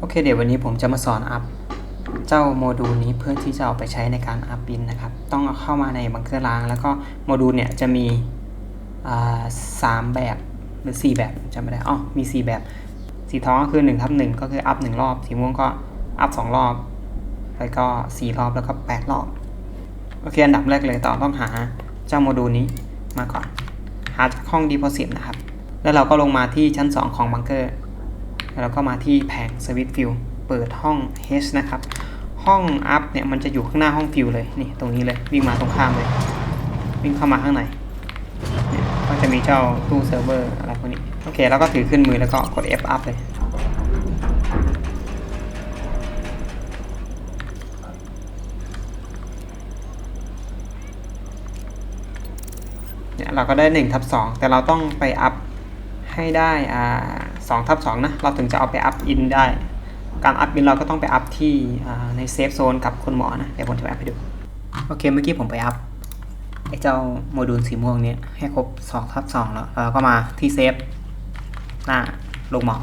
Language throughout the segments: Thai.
โอเคเดี๋ยววันนี้ผมจะมาสอนอัพเจ้าโมดูลนี้เพื่อที่จะเอาไปใช้ในการอัพบินนะครับ ต้องเอาเข้ามาในบังเกอร์ล้าง แล้วก็โมดูลเนี่ยจะมีสามแบบหรือ 4 แบบจำไม่ได้อ๋อมี 4 แบบ สีทองก็คือ1ทับ1ก็คืออัพ1รอบ สีม่วงก็อัพ2รอบ แล้วก็ 4 รอบแล้วก็ 8 รอบ โอเค อันดับแรกเลยต่อต้องหาเจ้าโมดูลนี้มาก่อน หาจากห้อง Deposit นะครับ แล้วเราก็ลงมาที่ชั้น 2 ของบังเกอร์ แล้วก็มาที่แผงสวิตฟิลเปิดห้อง H นะครับ ห้องอัพเนี่ยมันจะอยู่ข้างหน้าห้องฟิลเลยนี่ตรงนี้เลยวิ่งมาตรงข้ามเลย วิ่งเข้ามาข้างในเนี่ยก็จะมีเจ้าตู้เซิร์ฟเวอร์อะไรพวกนี้โอเคแล้วก็ถือขึ้นมือแล้วก็กด F up เลยเนี่ยเราก็ได้1ทับ2แต่เราต้องไปอัพให้ได้อ่า 2ทับ2นะ เราถึงจะเอาไปอัพอินได้ การอัพอินเราก็ต้องไปอัพที่อ่าในเซฟโซนกับคุณหมอนะเดี๋ยวผมจะไปอัพให้ดู โอเค เมื่อกี้ผมไปอัพไอ้เจ้าโมดูลสีม่วงเนี้ยให้ครบ2ทับ2แล้ว เราก็มาที่เซฟหน้าลงหมอ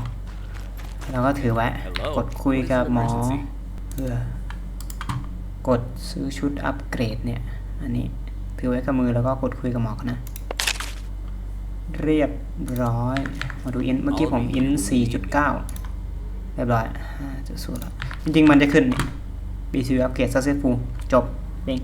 แล้วก็ถือไว้ กดคุยกับหมอเพื่อกดซื้อชุดอัปเกรดเนี่ย อันนี้ถือไว้กับมือแล้วก็กดคุยกับหมอกันนะ เรียบร้อย มาดูอิน เมื่อกี้ผมอิน 4.9 เรียบร้อย5.0แล้วจริงๆ มันจะขึ้นนี่ BCU Upgrade Successful จบเอง